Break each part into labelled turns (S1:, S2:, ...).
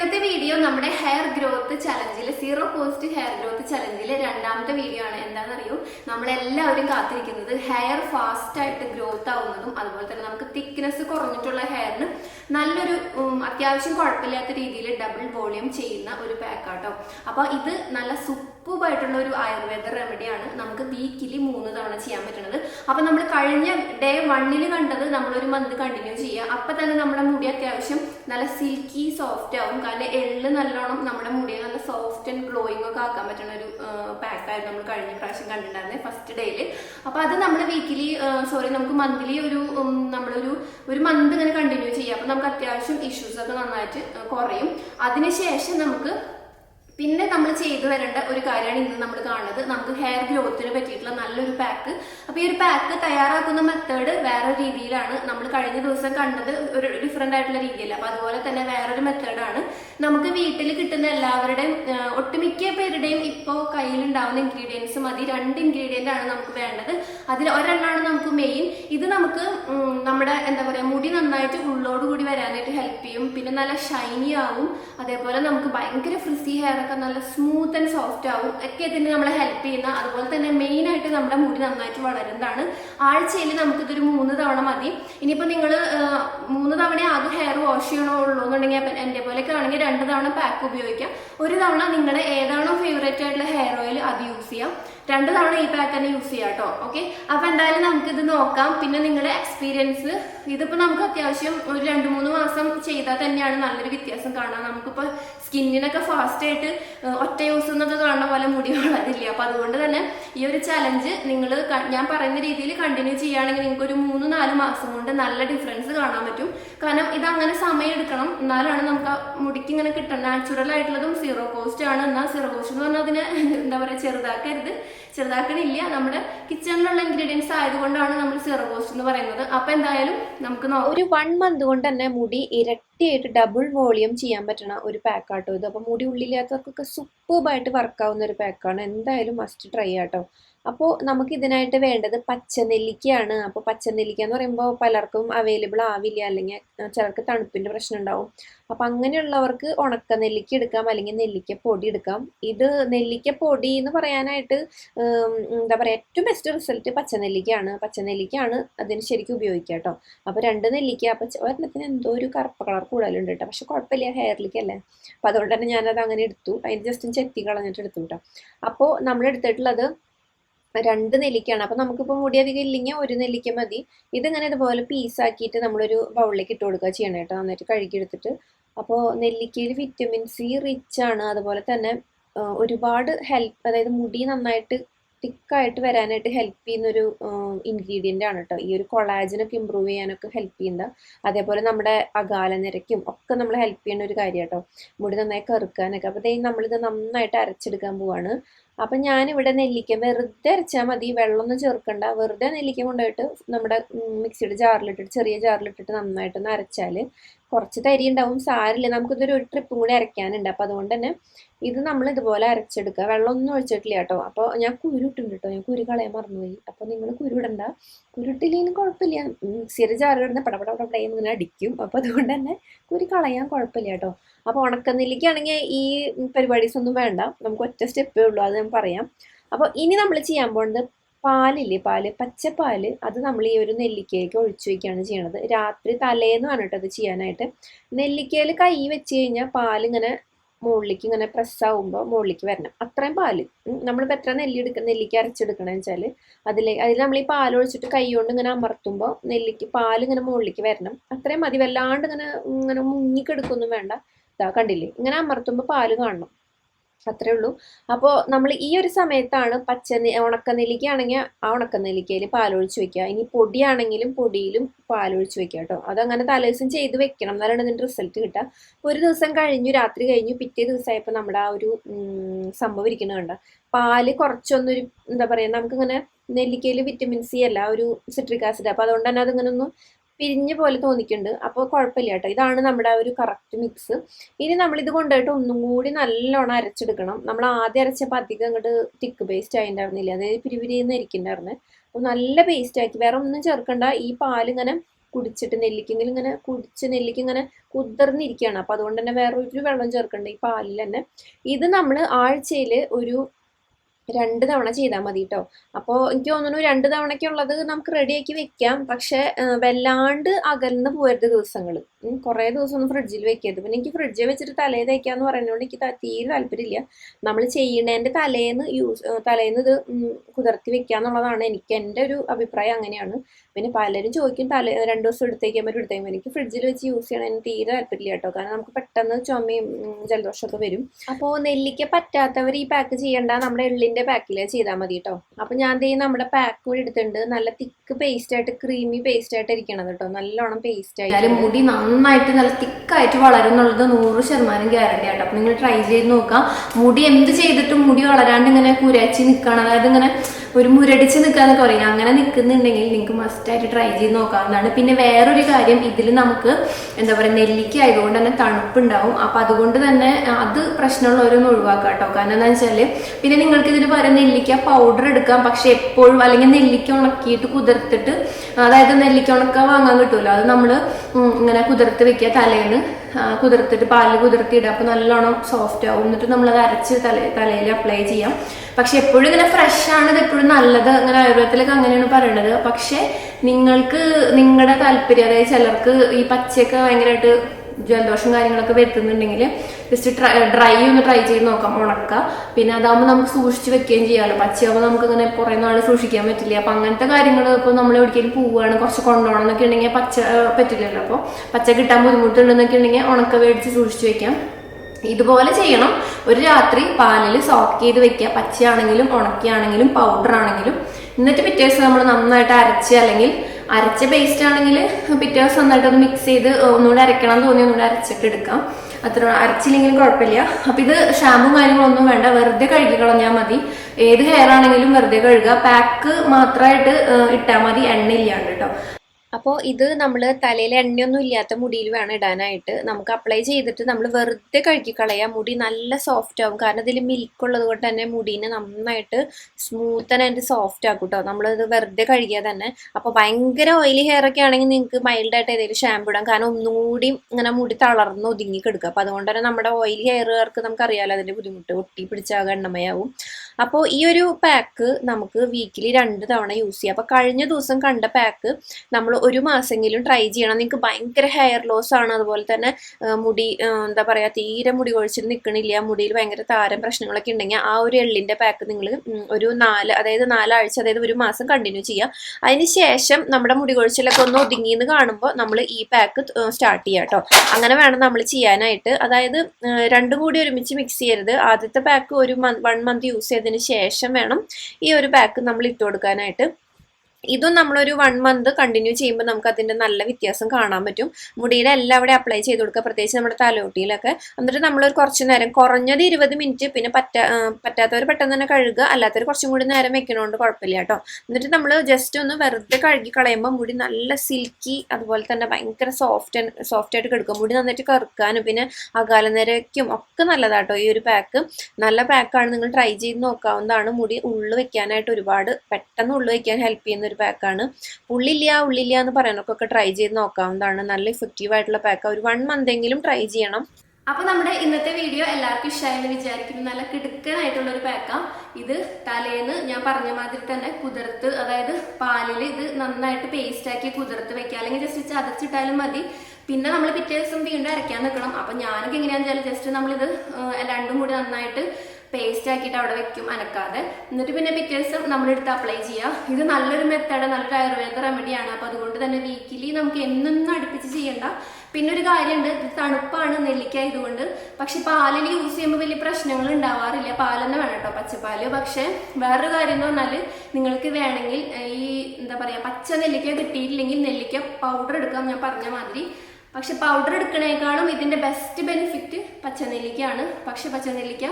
S1: ഇന്നത്തെ വീഡിയോ നമ്മുടെ hair growth ചലഞ്ചിലെ സീറോ കോസ്റ്റ് ഹെയർ ഗ്രോത്ത് ചലഞ്ചിലെ രണ്ടാമത്തെ വീഡിയോ ആണ്. എന്താണെന്നറിയോ? നമ്മളെല്ലാവരും കാത്തിരിക്കുന്നത് ഹെയർ ഫാസ്റ്റ് ആയിട്ട് ഗ്രോത്ത് ആവുന്നതും അതുപോലെ തന്നെ നമുക്ക് തിക്നെസ് കുറഞ്ഞിട്ടുള്ള ഹെയറിന് നല്ലൊരു അത്യാവശ്യം കുഴപ്പമില്ലാത്ത രീതിയിൽ ഡബിൾ വോളിയം ചെയ്യുന്ന ഒരു പാക്കാട്ടോ അപ്പോൾ ഇത് നല്ല സൂപ്പറായിട്ടുള്ള ഒരു ആയുർവേദ റെമഡിയാണ് നമുക്ക് വീക്കിലി മൂന്ന് തവണ ചെയ്യാൻ പറ്റുന്നത്. അപ്പൊ നമ്മൾ കഴിഞ്ഞ ഡേ വണ്ണിൽ കണ്ടത് നമ്മളൊരു മന്ത് കണ്ടിന്യൂ ചെയ്യുക. അപ്പൊ തന്നെ നമ്മുടെ മുടി അത്യാവശ്യം നല്ല സിൽക്കി സോഫ്റ്റ് ആവും. കാരണം എള്ള് നല്ലോണം നമ്മുടെ മുടി നല്ല സോഫ്റ്റ് ആൻഡ് ഗ്ലോയിങ് ഒക്കെ ആക്കാൻ പറ്റുന്ന ഒരു പാക്കായിരുന്നു നമ്മൾ കഴിഞ്ഞ പ്രാവശ്യം കണ്ടിട്ടുണ്ടായിരുന്നത് ഫസ്റ്റ് ഡേയിൽ അപ്പൊ അത് നമ്മൾ വീക്കിലി സോറി നമുക്ക് മന്ത്ലി ഒരു നമ്മളൊരു ഒരു മന്ത് ഇങ്ങനെ കണ്ടിന്യൂ ചെയ്യാം അപ്പൊ നമുക്ക് അത്യാവശ്യം ഇഷ്യൂസ് ഒക്കെ നന്നായിട്ട് കുറയും. അതിനുശേഷം നമുക്ക് പിന്നെ നമ്മൾ ചെയ്തു വരേണ്ട ഒരു കാര്യമാണ് ഇന്ന് നമ്മൾ കാണുന്നത്. നമുക്ക് ഹെയർ ഗ്രോത്തിന് പറ്റിയിട്ടുള്ള നല്ലൊരു പാക്ക് അപ്പൊ ഈ ഒരു പാക്ക് തയ്യാറാക്കുന്ന മെത്തേഡ് വേറെ രീതിയിലാണ് നമ്മൾ കഴിഞ്ഞ ദിവസം കണ്ടത് ഒരു ഡിഫറെന്റ് ആയിട്ടുള്ള രീതിയല്ല. അപ്പൊ അതുപോലെ തന്നെ വേറൊരു മെത്തേഡാണ് നമുക്ക് വീട്ടിൽ കിട്ടുന്ന എല്ലാവരുടെയും ഒട്ടുമിക്ക പേരുടെയും ഇപ്പോൾ കയ്യിലുണ്ടാവുന്ന ഇൻഗ്രീഡിയൻസ് മതി. രണ്ട് ഇൻഗ്രീഡിയന്റ് ആണ് നമുക്ക് വേണ്ടത്. അതിൽ ഒരെണ്ണമാണ് നമുക്ക് മെയിൻ ഇത് നമുക്ക് നമ്മുടെ എന്താ പറയുക മുടി നന്നായിട്ട് ഉള്ളോട് കൂടി വരാനായിട്ട് ഹെൽപ്പ് ചെയ്യും. പിന്നെ നല്ല ഷൈനി ആവും. അതേപോലെ നമുക്ക് ഭയങ്കര ഫ്രിസി ഹെയർ ഒക്കെ നല്ല സ്മൂത്ത് ആൻഡ് സോഫ്റ്റ് ആവും. ഒക്കെ ഇതിന് നമ്മളെ ഹെൽപ്പ് ചെയ്യുന്ന അതുപോലെ തന്നെ മെയിൻ ആയിട്ട് നമ്മുടെ മുടി നന്നായിട്ട് വളരുന്നതാണ്. ആഴ്ചയിൽ നമുക്കിതൊരു മൂന്ന് തവണ മതി. ഇനിയിപ്പോൾ നിങ്ങൾ മൂന്ന് തവണ ആകെ ഹെയർ വാഷ് ചെയ്യണോ ഉള്ളൂ എന്നുണ്ടെങ്കിൽ എന്റെ പോലെയൊക്കെ ആണെങ്കിൽ രണ്ട് തവണ പാക്ക് ഉപയോഗിക്കാം. ഒരു തവണ നിങ്ങളുടെ ഏതാണോ ഫേവറേറ്റ് ആയിട്ടുള്ള ഹെയർ ഓയിൽ അത് യൂസ് ചെയ്യാം. രണ്ട് തവണ ഈ പാക്ക് തന്നെ യൂസ് ചെയ്യാം കേട്ടോ ഓക്കെ അപ്പൊ എന്തായാലും നമുക്ക് ഇത് നോക്കാം. പിന്നെ നിങ്ങളുടെ എക്സ്പീരിയൻസ് ഇതിപ്പോ നമുക്ക് അത്യാവശ്യം ഒരു രണ്ട് മൂന്ന് മാസം ചെയ്താൽ തന്നെയാണ് നല്ലൊരു വ്യത്യാസം കാണാം നമുക്കിപ്പോ സ്കിന്നിനൊക്കെ ഫാസ്റ്റ് ആയിട്ട് ഒറ്റ യൂസ് എന്നൊക്കെ കാണുന്ന പോലെ മുടി വളരില്ല അപ്പൊ അതുകൊണ്ട് തന്നെ ഈ ഒരു ചലഞ്ച് നിങ്ങൾ ഞാൻ പറയുന്ന രീതിയിൽ കണ്ടിന്യൂ ചെയ്യുകയാണെങ്കിൽ നിങ്ങൾക്ക് ഒരു മൂന്ന് നാല് മാസം കൊണ്ട് നല്ല ഡിഫറൻസ് കാണാൻ പറ്റും. കാരണം ഇത് അങ്ങനെ സമയം എടുക്കണം. എന്നാലാണ് നമുക്ക് മുടിക്ക് ഇങ്ങനെ കിട്ടുന്നത് നാച്ചുറൽ ആയിട്ടുള്ളതും സീറോ കോസ്റ്റ് ആണ്. എന്നാൽ സീറോ കോസ്റ്റ് എന്ന് പറഞ്ഞാൽ അതിനെ എന്താ പറയുക ചെറുതാക്കരുത്. ചെറുതാക്കണില്ല. നമ്മുടെ കിച്ചണിലുള്ള ഇൻഗ്രീഡിയൻസ് ആയതുകൊണ്ടാണ് നമ്മൾ സീറോ കോസ്റ്റ് എന്ന് പറയുന്നത്. അപ്പൊ എന്തായാലും നമുക്ക്
S2: ഒരു വൺ മന്ത് കൊണ്ട് തന്നെ മുടി ഇരട്ടിയായിട്ട് ഡബിൾ വോളിയം ചെയ്യാൻ പറ്റണ ഒരു പാക്കാട്ടോ ഇത്. അപ്പോൾ മുടി ഉള്ളില്ലാത്തവർക്കൊക്കെ സൂപ്പർബായിട്ട് വർക്കാവുന്ന ഒരു പാക്കാണ് എന്തായാലും മസ്റ്റ് ട്രൈ ആട്ടോ. അപ്പോൾ നമുക്ക് ഇതിനായിട്ട് വേണ്ടത് പച്ചനെല്ലിക്കയാണ്. അപ്പോൾ പച്ചനെല്ലിക്ക എന്ന് പറയുമ്പോൾ പലർക്കും അവൈലബിൾ ആവില്ല. അല്ലെങ്കിൽ ചിലർക്ക് തണുപ്പിന്റെ പ്രശ്നം ഉണ്ടാവും അപ്പം അങ്ങനെയുള്ളവർക്ക് ഉണക്ക നെല്ലിക്ക എടുക്കാം. അല്ലെങ്കിൽ നെല്ലിക്ക പൊടി എടുക്കാം. ഇത് നെല്ലിക്ക പൊടി എന്ന് പറയാനായിട്ട് എന്താ പറയുക ഏറ്റവും ബെസ്റ്റ് റിസൾട്ട് പച്ചനെല്ലിക്കയാണ്. പച്ചനെല്ലിക്കയാണ് അതിന് ശരിക്കും ഉപയോഗിക്കുക കേട്ടോ അപ്പോൾ രണ്ട് നെല്ലിക്ക അപ്പോൾ ഒരെണ്ണത്തിന് എന്തോ ഒരു കറുപ്പ് കളർ കൂടുതലുണ്ട് കേട്ടോ പക്ഷെ കുഴപ്പമില്ല ഹെയറിലേക്കല്ലേ അപ്പോൾ അതുകൊണ്ട് തന്നെ ഞാനത് അങ്ങനെ എടുത്തു. അതിന് ജസ്റ്റ് ചെത്തി കളഞ്ഞിട്ട് എടുത്തു കേട്ടോ അപ്പോൾ നമ്മൾ എടുത്തിട്ടുള്ളത് രണ്ട് നെല്ലിക്കയാണ്. അപ്പം നമുക്കിപ്പോൾ മുടി അധികം ഇല്ലെങ്കിൽ ഒരു നെല്ലിക്ക മതി. ഇതിങ്ങനെ ഇതുപോലെ പീസാക്കിയിട്ട് നമ്മളൊരു ബൗളിലേക്ക് ഇട്ട് കൊടുക്കുക ചെയ്യണം കേട്ടോ. നന്നായിട്ട് കഴുകിയെടുത്തിട്ട് അപ്പോൾ നെല്ലിക്കയിൽ വിറ്റമിൻ സി റിച്ച് ആണ്. അതുപോലെ തന്നെ ഒരുപാട് ഹെൽപ്പ് അതായത് മുടി നന്നായിട്ട് തിക്കായിട്ട് വരാനായിട്ട് ഹെൽപ്പ് ചെയ്യുന്ന ഒരു ഇൻഗ്രീഡിയന്റ് ആണ് കേട്ടോ. ഈ ഒരു കൊളാജിനൊക്കെ ഇമ്പ്രൂവ് ചെയ്യാനൊക്കെ ഹെൽപ്പ് ചെയ്യുന്ന അതേപോലെ നമ്മുടെ അകാല നിരക്കും ഒക്കെ നമ്മൾ ഹെൽപ്പ് ചെയ്യുന്ന ഒരു കാര്യം കേട്ടോ. മുടി നന്നായി കറുക്കാനൊക്കെ. അപ്പോൾ ദേ നമ്മളിത് നന്നായിട്ട് അരച്ചെടുക്കാൻ പോവാണ്. അപ്പം ഞാനിവിടെ നെല്ലിക്ക വെറുതെ അരച്ചാൽ മതി. വെള്ളമൊന്നും ചേർക്കണ്ട. വെറുതെ നെല്ലിക്ക കൊണ്ടുപോയിട്ട് നമ്മുടെ മിക്സിയുടെ ജാറിലിട്ടിട്ട് ചെറിയ ജാറിലിട്ടിട്ട് നന്നായിട്ടൊന്ന് അരച്ചാൽ കുറച്ച് തരി ഉണ്ടാവും സാരില്ല നമുക്കിതൊരു ഒരു ട്രിപ്പും കൂടി അരയ്ക്കാനുണ്ട്. അപ്പോൾ അതുകൊണ്ട് തന്നെ ഇത് നമ്മൾ ഇതുപോലെ അരച്ചെടുക്കുക. വെള്ളമൊന്നും ഒഴിച്ചിട്ടില്ല കേട്ടോ. അപ്പോൾ ഞാൻ കുരുട്ടുണ്ട് കേട്ടോ. ഞാൻ കുരു കളയാൻ മറന്നുപോയി. അപ്പോൾ നിങ്ങൾ കുരുടണ്ട കുരുട്ടില്ലെങ്കിലും കുഴപ്പമില്ല. മിക്സിയുടെ ചാറുകിടന്ന് പടപട പടപടയെന്ന് ഇങ്ങനെ അടിക്കും. അപ്പോൾ അതുകൊണ്ട് തന്നെ കുരു കളയാൻ കുഴപ്പമില്ല കേട്ടോ. അപ്പോൾ ഉണക്കനെല്ലിക്കാണെങ്കിൽ ഈ പരിപാടീസ് ഒന്നും വേണ്ട. നമുക്ക് ഒറ്റ സ്റ്റെപ്പേ ഉള്ളൂ അത് ഞാൻ പറയാം. അപ്പോൾ ഇനി നമ്മൾ ചെയ്യാൻ പോകുന്നത് പാലില്ലേ പാൽ? പച്ചപ്പാൽ. അത് നമ്മൾ ഈ ഒരു നെല്ലിക്കയിലേക്ക് ഒഴിച്ചു വയ്ക്കുകയാണ് ചെയ്യണത്. രാത്രി തലേന്ന് പറഞ്ഞിട്ട് അത് ചെയ്യാനായിട്ട്. നെല്ലിക്കയിൽ കൈ വെച്ച് കഴിഞ്ഞാൽ പാലിങ്ങനെ മുകളിലേക്ക് ഇങ്ങനെ പ്രസ് ആവുമ്പോൾ മുകളിലേക്ക് വരണം. അത്രയും പാൽ. നമ്മളിപ്പോൾ എത്ര നെല്ലി എടുക്ക നെല്ലിക്ക അരച്ചെടുക്കണമെന്ന് വെച്ചാൽ അതിലെ അതിൽ നമ്മൾ ഈ പാൽ ഒഴിച്ചിട്ട് കൈ കൊണ്ട് ഇങ്ങനെ അമർത്തുമ്പോൾ നെല്ലിക്ക് പാൽ ഇങ്ങനെ മുകളിലേക്ക് വരണം. അത്രയും മതി. വല്ലാണ്ട് ഇങ്ങനെ ഇങ്ങനെ മുങ്ങിക്കെടുക്കൊന്നും വേണ്ട. ഇതാ കണ്ടില്ലേ? ഇങ്ങനെ അമർത്തുമ്പോൾ പാൽ കാണണം. അത്രേ ഉള്ളൂ. അപ്പോൾ നമ്മൾ ഈ ഒരു സമയത്താണ് പച്ച ഉണക്കനെല്ലിക്ക ആണെങ്കിൽ ആ ഉണക്കനെല്ലിക്കയിൽ പാലൊഴിച്ച് വെക്കുക ഇനി പൊടിയാണെങ്കിലും പൊടിയിലും പാലൊഴിച്ച് വെക്കുക കേട്ടോ. അതങ്ങനെ തലേദിവസം ചെയ്ത് വെക്കണം എന്നാലാണ് ഇതിന്റെ റിസൾട്ട് കിട്ടുക ഒരു ദിവസം കഴിഞ്ഞു രാത്രി കഴിഞ്ഞു പിറ്റേ ദിവസമായപ്പോൾ നമ്മുടെ ആ ഒരു സംഭവം ഇരിക്കുന്നത് കണ്ട? പാൽ കുറച്ചൊന്നൊരു എന്താ പറയുക നമുക്കിങ്ങനെ നെല്ലിക്കയിൽ വിറ്റമിൻ സി അല്ല ഒരു സിട്രിക് ആസിഡ് അപ്പോൾ അതുകൊണ്ട് തന്നെ അതിങ്ങനെ ഒന്ന് പിരിഞ്ഞ പോലെ തോന്നിക്കുന്നുണ്ട് അപ്പോൾ കുഴപ്പമില്ല കേട്ടോ ഇതാണ് നമ്മുടെ ഒരു കറക്റ്റ് മിക്സ് ഇനി നമ്മൾ ഇത് കൊണ്ടുപോയിട്ട് ഒന്നും കൂടി നല്ലോണം അരച്ചെടുക്കണം. നമ്മൾ ആദ്യം അരച്ചപ്പോൾ അധികം അങ്ങോട്ട് തിക്ക് പേസ്റ്റ് ആയിട്ടുണ്ടായിരുന്നില്ല അതായത് പിരിപിരിന്ന് ഇരിക്കുന്നുണ്ടായിരുന്നു അപ്പോൾ നല്ല പേസ്റ്റ് ആക്കി. വേറെ ഒന്നും ചേർക്കണ്ട. ഈ പാലിങ്ങനെ കുടിച്ചിട്ട് നെല്ലിക്കെങ്കിലും ഇങ്ങനെ കുടിച്ച് നെല്ലിക്ക് ഇങ്ങനെ കുതിർന്നിരിക്കുകയാണ് അപ്പോൾ അതുകൊണ്ട് തന്നെ വേറെ ഒരു വെള്ളം ചേർക്കണ്ട ഈ പാലിൽ തന്നെ ഇത് നമ്മൾ ആഴ്ചയിൽ ഒരു രണ്ട് തവണ ചെയ്താൽ മതി കേട്ടോ അപ്പോൾ എനിക്ക് തോന്നുന്നു രണ്ട് തവണയ്ക്കുള്ളത് നമുക്ക് റെഡിയാക്കി വെക്കാം. പക്ഷേ വല്ലാണ്ട് അകലുന്ന പോരുത് ദിവസങ്ങൾ കുറേ ദിവസം ഒന്നും ഫ്രിഡ്ജിൽ വെക്കരുത് പിന്നെ എനിക്ക് ഫ്രിഡ്ജിൽ വെച്ചിട്ട് തലേ തേക്കാന്ന് പറയുന്നതുകൊണ്ട് എനിക്ക് തീരെ താല്പര്യമില്ല. നമ്മൾ ചെയ്യണേന്റെ തലേന്ന് യൂസ് തലേന്ന് ഇത് കുതിർത്തി വെക്കുക എന്നുള്ളതാണ് എനിക്ക് എന്റെ ഒരു അഭിപ്രായം അങ്ങനെയാണ്. പിന്നെ പലരും ചോദിക്കും തലേ രണ്ട് ദിവസം എടുത്തേക്കാൻ പറ്റും എടുത്തേക്കാൻ എനിക്ക് ഫ്രിഡ്ജിൽ വെച്ച് യൂസ് ചെയ്യണം എനിക്ക് തീരെ താല്പര്യമില്ല കേട്ടോ. കാരണം നമുക്ക് പെട്ടെന്ന് ചുമയും ജലദോഷമൊക്കെ വരും. അപ്പോൾ നെല്ലിക്ക പറ്റാത്തവർ ഈ പാക്ക് ചെയ്യേണ്ട നമ്മുടെ എള്ളിന്റെ പാക്കിൽ ചെയ്താൽ മതി കേട്ടോ. അപ്പോൾ ഞാൻ ദേ നമ്മുടെ പാക്ക് കൂടി എടുത്തിട്ടുണ്ട്. നല്ല തിക്ക് പേസ്റ്റായിട്ട് ക്രീമി പേസ്റ്റായിട്ട് ഇരിക്കണം കേട്ടോ. നല്ലോണം പേസ്റ്റ് ആയിട്ട്.
S1: എന്തായാലും മുടി നന്നായിട്ട് നല്ല തിക്കായിട്ട് വളരും എന്നുള്ളത് നൂറ് ശതമാനം ഗ്യാരണ്ടി ആട്ടോ. അപ്പൊ നിങ്ങൾ ട്രൈ ചെയ്ത് നോക്കാം. മുടി എന്ത് ചെയ്തിട്ടും മുടി വളരാണ്ട് ഇങ്ങനെ കുരച്ച് നിൽക്കണം അതായത് ഇങ്ങനെ ഒരു മുരടിച്ച് നിൽക്കാന്നൊക്കെ പറയും. അങ്ങനെ നിൽക്കുന്നുണ്ടെങ്കിൽ നിങ്ങൾക്ക് മസ്റ്റായിട്ട് ട്രൈ ചെയ്ത് നോക്കാവുന്നതാണ്. പിന്നെ വേറൊരു കാര്യം ഇതിൽ നമുക്ക് എന്താ പറയുക നെല്ലിക്ക ആയതുകൊണ്ട് തന്നെ തണുപ്പുണ്ടാവും. അപ്പം അതുകൊണ്ട് തന്നെ അത് പ്രശ്നമുള്ളവരൊന്നും ഒഴിവാക്കാം കേട്ടോ കാരണം എന്താ വെച്ചാൽ പിന്നെ നിങ്ങൾക്ക് ഇതിന് പകരം നെല്ലിക്ക പൗഡർ എടുക്കാം. പക്ഷെ എപ്പോഴും അല്ലെങ്കിൽ നെല്ലിക്ക ഉണക്കിയിട്ട് കുതിർത്തിട്ട് അതായത് നെല്ലിക്ക ഉണക്ക വാങ്ങാൻ കിട്ടുമല്ലോ അത് നമ്മൾ ഇങ്ങനെ കുതിർത്ത് വെക്കുക തലേന്ന്. കുതിർത്തിട്ട് പാലിൽ കുതിർത്തിയിടുക അപ്പോൾ നല്ലോണം സോഫ്റ്റ് ആവും. എന്നിട്ട് നമ്മളത് അരച്ച് തല തലയിൽ അപ്ലൈ ചെയ്യാം. പക്ഷെ എപ്പോഴും ഇങ്ങനെ ഫ്രഷ് ആണ്. ഇത് എപ്പോഴും നല്ലത്. അങ്ങനെ ആയുർവേദത്തിലൊക്കെ അങ്ങനെയാണ് പറയണത്. പക്ഷെ നിങ്ങൾക്ക് നിങ്ങളുടെ താല്പര്യം അതായത് ചിലർക്ക് ഈ പച്ചയൊക്കെ ഭയങ്കരമായിട്ട് ജലദോഷം കാര്യങ്ങളൊക്കെ വരുത്തുന്നുണ്ടെങ്കിൽ ജസ്റ്റ് ട്രൈ ഡ്രൈ ഒന്ന് ട്രൈ ചെയ്ത് നോക്കാം ഉണക്കുക പിന്നെ അതാകുമ്പോൾ നമുക്ക് സൂക്ഷിച്ച് വെക്കുകയും ചെയ്യാമല്ലോ പച്ചയാകുമ്പോൾ നമുക്ക് ഇങ്ങനെ കുറേ നാൾ സൂക്ഷിക്കാൻ പറ്റില്ല. അപ്പം അങ്ങനത്തെ കാര്യങ്ങൾ ഇപ്പോൾ നമ്മൾ എവിടേക്കെങ്കിലും പോവുകയാണ് കുറച്ച് കൊണ്ടുപോകണം എന്നൊക്കെ ഉണ്ടെങ്കിൽ പച്ച പറ്റില്ലല്ലോ. അപ്പോൾ പച്ച കിട്ടാൻ ബുദ്ധിമുട്ടുണ്ടെന്നൊക്കെ ഉണ്ടെങ്കിൽ ഉണക്ക മേടിച്ച് സൂക്ഷിച്ച് വെക്കാം. ഇതുപോലെ ചെയ്യണം. ഒരു രാത്രി പാലിൽ സോക്ക് ചെയ്ത് വെക്കുക. പച്ചയാണെങ്കിലും ഉണക്കിയാണെങ്കിലും പൗഡർ ആണെങ്കിലും. എന്നിട്ട് പിറ്റേ ദിവസം നമ്മൾ നന്നായിട്ട് അരച്ച് അല്ലെങ്കിൽ അരച്ച പേസ്റ്റ് ആണെങ്കിൽ പിറ്റേ ദിവസം നന്നായിട്ട് ഒന്ന് മിക്സ് ചെയ്ത് ഒന്നുകൂടെ അരക്കണം എന്ന് തോന്നി ഒന്നുകൂടെ അരച്ചിട്ട് എടുക്കാം. അത്ര അരച്ചില്ലെങ്കിലും കുഴപ്പമില്ല. അപ്പം ഇത് ഷാമ്പും കാര്യങ്ങളൊന്നും വേണ്ട. വെറുതെ കഴുകി കളഞ്ഞാൽ മതി. ഏത് ഹെയർ ആണെങ്കിലും വെറുതെ കഴുകുക. പാക്ക് മാത്രമായിട്ട് ഇട്ടാൽ മതി. എണ്ണ ഇല്ലാണ്ട് കേട്ടോ
S2: അപ്പോൾ ഇത് നമ്മൾ തലയിൽ എണ്ണയൊന്നും ഇല്ലാത്ത മുടിയിൽ വേണം ഇടാനായിട്ട്. നമുക്ക് അപ്ലൈ ചെയ്തിട്ട് നമ്മൾ വെറുതെ കഴുകി കളയാം മുടി നല്ല സോഫ്റ്റ് ആവും. കാരണം ഇതിൽ മിൽക്ക് ഉള്ളത് കൊണ്ട് തന്നെ മുടീനെ നന്നായിട്ട് സ്മൂത്ത് ആൻഡ് സോഫ്റ്റ് ആക്കും കേട്ടോ നമ്മളിത് വെറുതെ കഴുകിയാൽ തന്നെ. അപ്പോൾ ഭയങ്കര ഓയിലി ഹെയർ ഒക്കെ ആണെങ്കിൽ നിങ്ങൾക്ക് മൈൽഡായിട്ട് ഏതെങ്കിലും ഷാമ്പു ഇടാം. കാരണം ഒന്നുകൂടി ഇങ്ങനെ മുടി തളർന്ന് ഒതുങ്ങി കിടക്കുക അപ്പോൾ അതുകൊണ്ട് തന്നെ നമ്മുടെ ഓയിലി ഹെയറുകാർക്ക് നമുക്കറിയാലോ അതിന്റെ ബുദ്ധിമുട്ട്. ഒട്ടി പിടിച്ചാകെ എണ്ണമയാവും. അപ്പോൾ ഈ ഒരു പാക്ക് നമുക്ക് വീക്കിലി രണ്ട് തവണ യൂസ് ചെയ്യാം. അപ്പോൾ കഴിഞ്ഞ ദിവസം കണ്ട പാക്ക് നമ്മൾ ഒരു മാസമെങ്കിലും ട്രൈ ചെയ്യണം. നിങ്ങൾക്ക് ഭയങ്കര ഹെയർ ലോസ് ആണ്. അതുപോലെ തന്നെ മുടി എന്താ പറയുക തീരെ മുടി കൊഴിച്ചിൽ നിൽക്കണില്ല മുടിയിൽ ഭയങ്കര താരം പ്രശ്നങ്ങളൊക്കെ ഉണ്ടെങ്കിൽ ആ ഒരു എള്ളിന്റെ പാക്ക് നിങ്ങൾ ഒരു നാല് അതായത് നാലാഴ്ച അതായത് ഒരു മാസം കണ്ടിന്യൂ ചെയ്യാം അതിന് ശേഷം നമ്മുടെ മുടി കൊഴിച്ചിലൊക്കെ ഒന്ന് ഒതുങ്ങിയെന്ന് കാണുമ്പോൾ നമ്മൾ ഈ പാക്ക് സ്റ്റാർട്ട് ചെയ്യുക കേട്ടോ. അങ്ങനെ വേണം നമ്മൾ ചെയ്യാനായിട്ട്. അതായത് രണ്ടും കൂടി ഒരുമിച്ച് മിക്സ് ചെയ്യരുത്. ആദ്യത്തെ പാക്ക് ഒരു വൺ മന്ത് യൂസ് ചെയ്തതിന് ശേഷം വേണം ഈ ഒരു പാക്ക് നമ്മൾ ഇട്ട് കൊടുക്കാനായിട്ട് ഇതും നമ്മളൊരു വൺ മന്ത് കണ്ടിന്യൂ ചെയ്യുമ്പോൾ നമുക്ക് അതിന്റെ നല്ല വ്യത്യാസം കാണാൻ പറ്റും. മുടിയുടെ എല്ലാം അവിടെ അപ്ലൈ ചെയ്ത് കൊടുക്കുക. പ്രത്യേകിച്ച് നമ്മുടെ തലോട്ടിയിലൊക്കെ. എന്നിട്ട് നമ്മളൊരു കുറച്ച് നേരം കുറഞ്ഞത് ഇരുപത് മിനിറ്റ് പിന്നെ പറ്റ പറ്റാത്തവർ പെട്ടെന്ന് തന്നെ കഴുകുക. അല്ലാത്തവർ കുറച്ചും കൂടി നേരം വെക്കണോണ്ട് കുഴപ്പമില്ല കേട്ടോ. എന്നിട്ട് നമ്മൾ ജസ്റ്റ് ഒന്ന് വെറുതെ കഴുകി കളയുമ്പോൾ മുടി നല്ല സിൽക്കി അതുപോലെ തന്നെ ഭയങ്കര സോഫ്റ്റ് സോഫ്റ്റ് ആയിട്ട് കിടക്കും. മുടി നന്നായിട്ട് കറുക്കാനും പിന്നെ അകാലനരയ്ക്കും ഒക്കെ നല്ലതാട്ടോ ഈ ഒരു പാക്ക് നല്ല പാക്കാണ് നിങ്ങൾ ട്രൈ ചെയ്ത് നോക്കാവുന്നതാണ്. മുടി ഉള്ളു വെക്കാനായിട്ട് ഒരുപാട് പെട്ടെന്ന് ഉള്ളു വെക്കാൻ ഹെൽപ്പ് ചെയ്യുന്ന ഒരു പാക്കാണ് ഉള്ളില്ല ഉള്ളില്ല എന്ന് പറയാനൊക്കെ ട്രൈ ചെയ്ത് നോക്കാവുന്നതാണ്. നല്ല ഇഫക്റ്റീവ് ആയിട്ടുള്ള പാക്ക് ഒരു വൺ മന്ത് എങ്കിലും ട്രൈ ചെയ്യണം.
S1: അപ്പൊ നമ്മുടെ ഇന്നത്തെ വീഡിയോ എല്ലാവർക്കും ഇഷ്ടമായെന്ന് വിചാരിക്കുന്നു. നല്ല കിടുക്കനായിട്ടുള്ള ഒരു പാക്കാം ഇത് തലേന്ന് ഞാൻ പറഞ്ഞ മാതിരി തന്നെ കുതിർത്ത് അതായത് പാലിൽ ഇത് നന്നായിട്ട് പേസ്റ്റാക്കി കുതിർത്ത് വെക്കുക. അല്ലെങ്കിൽ ജസ്റ്റ് ചതച്ചിട്ടാലും മതി. പിന്നെ നമ്മൾ പിറ്റേ ദിവസം വീണ്ടും അരയ്ക്കാൻ നിൽക്കണം. അപ്പൊ ഞാനൊക്കെ എങ്ങനെയാണെന്ന് വെച്ചാൽ ജസ്റ്റ് നമ്മളിത് രണ്ടും കൂടി നന്നായിട്ട് പേസ്റ്റ് ആക്കിയിട്ട് അവിടെ വെക്കും അനക്കാതെ. എന്നിട്ട് പിന്നെ പിറ്റേ ദിവസം നമ്മളെടുത്ത് അപ്ലൈ ചെയ്യുക ഇത് നല്ലൊരു മെത്തേഡ് നല്ലൊരു ആയുർവേദ റെമഡിയാണ് അപ്പൊ അതുകൊണ്ട് തന്നെ വീക്കിലി നമുക്ക് എന്നൊന്നും അടുപ്പിച്ച് ചെയ്യണ്ട. പിന്നെ ഒരു കാര്യമുണ്ട് ഇത് തണുപ്പാണ് നെല്ലിക്ക ഇതുകൊണ്ട് പക്ഷെ പാലിൽ യൂസ് ചെയ്യുമ്പോൾ വലിയ പ്രശ്നങ്ങൾ ഉണ്ടാവാറില്ല. പാലെന്നെ വേണം കേട്ടോ പച്ചപ്പാൽ. പക്ഷെ വേറൊരു കാര്യം എന്ന് പറഞ്ഞാൽ നിങ്ങൾക്ക് വേണമെങ്കിൽ ഈ എന്താ പറയാ പച്ച നെല്ലിക്ക കിട്ടിയിട്ടില്ലെങ്കിൽ നെല്ലിക്ക പൗഡർ എടുക്കാം ഞാൻ പറഞ്ഞ മാതിരി. പക്ഷെ പൗഡർ എടുക്കണേക്കാളും ഇതിന്റെ ബെസ്റ്റ് ബെനിഫിറ്റ് പച്ച പച്ചനെല്ലിക്കയാണ് പക്ഷെ പച്ചനെല്ലിക്ക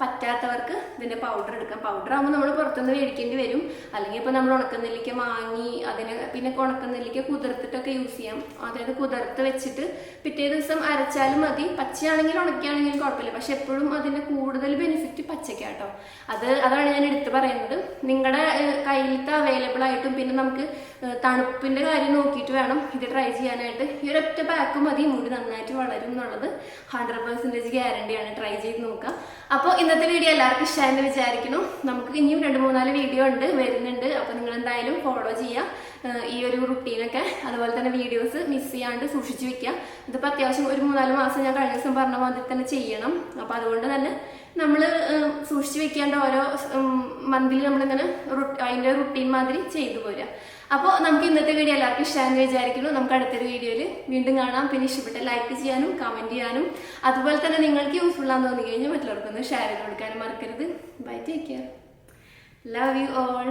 S1: പറ്റാത്തവർക്ക് ഇതിന്റെ പൗഡർ എടുക്കാം. പൗഡർ ആകുമ്പോൾ നമ്മൾ പുറത്തുനിന്ന് മേടിക്കേണ്ടി വരും. അല്ലെങ്കിൽ ഇപ്പൊ നമ്മൾ ഉണക്കനെല്ലിക്ക വാങ്ങി അതിനെ പിന്നെ ഉണക്കനെല്ലിക്ക കുതിർത്തിട്ടൊക്കെ യൂസ് ചെയ്യാം. അതായത് കുതിർത്ത് വെച്ചിട്ട് പിറ്റേ ദിവസം അരച്ചാലും മതി. പച്ചയാണെങ്കിലും ഉണക്കുകയാണെങ്കിലും കുഴപ്പമില്ല. പക്ഷെ എപ്പോഴും അതിന്റെ കൂടുതൽ ബെനിഫിറ്റ് പച്ചക്കാട്ടോ അത് അതാണ് ഞാൻ എടുത്തു പറയുന്നത്. നിങ്ങളുടെ കയ്യിലത്തെ അവൈലബിൾ ആയിട്ടും പിന്നെ നമുക്ക് തണുപ്പിന്റെ കാര്യം നോക്കിയിട്ട് വേണം ഇത് ട്രൈ ചെയ്യാനായിട്ട്. ഈ ഒരൊറ്റ പാക്ക് മതി. മുടി നന്നായിട്ട് വളരും എന്നുള്ളത് ഹൺഡ്രഡ് പെർസെന്റേജ് ഗ്യാരണ്ടിയാണ് ട്രൈ ചെയ്ത് നോക്കുക അപ്പോൾ ഇന്നത്തെ വീഡിയോ എല്ലാവർക്കും ഇഷ്ടമായെന്ന് വിചാരിക്കുന്നു. നമുക്ക് ഇനിയും രണ്ട് മൂന്നാൽ വീഡിയോ ഉണ്ട് വരുന്നുണ്ട്. അപ്പോൾ നിങ്ങൾ എന്തായാലും ഫോളോ ചെയ്യുക. ഏഹ്, ഈ ഒരു റുട്ടീനൊക്കെ അതുപോലെ തന്നെ വീഡിയോസ് മിസ് ചെയ്യാണ്ട് സൂക്ഷിച്ചു വെക്കുക. ഇതിപ്പോൾ അത്യാവശ്യം ഒരു മൂന്നാൽ മാസം ഞാൻ കഴിഞ്ഞ ദിവസം പറഞ്ഞ മാതിരി തന്നെ ചെയ്യണം. അപ്പോൾ അതുകൊണ്ട് തന്നെ നമ്മൾ വെക്കാണ്ട് ഓരോ മന്തിൽ നമ്മളിങ്ങനെ അതിന്റെ റുട്ടീൻ മാതിരി ചെയ്തു പോരുക അപ്പോൾ നമുക്ക് ഇന്നത്തെ വീഡിയോ എല്ലാവർക്കും ഇഷ്ടമാണെന്ന് വിചാരിക്കുന്നു. നമുക്ക് അടുത്തൊരു വീഡിയോയിൽ വീണ്ടും കാണാം. പിന്നെ ഇഷ്ടപ്പെട്ട ലൈക്ക് ചെയ്യാനും കമന്റ് ചെയ്യാനും. അതുപോലെ തന്നെ നിങ്ങൾക്ക് യൂസ്ഫുൾ ആണെന്ന് തോന്നി കഴിഞ്ഞാൽ മറ്റുള്ളവർക്കൊന്ന് ഷെയർ ചെയ്ത് കൊടുക്കാനും മറക്കരുത്. Bye take care love you all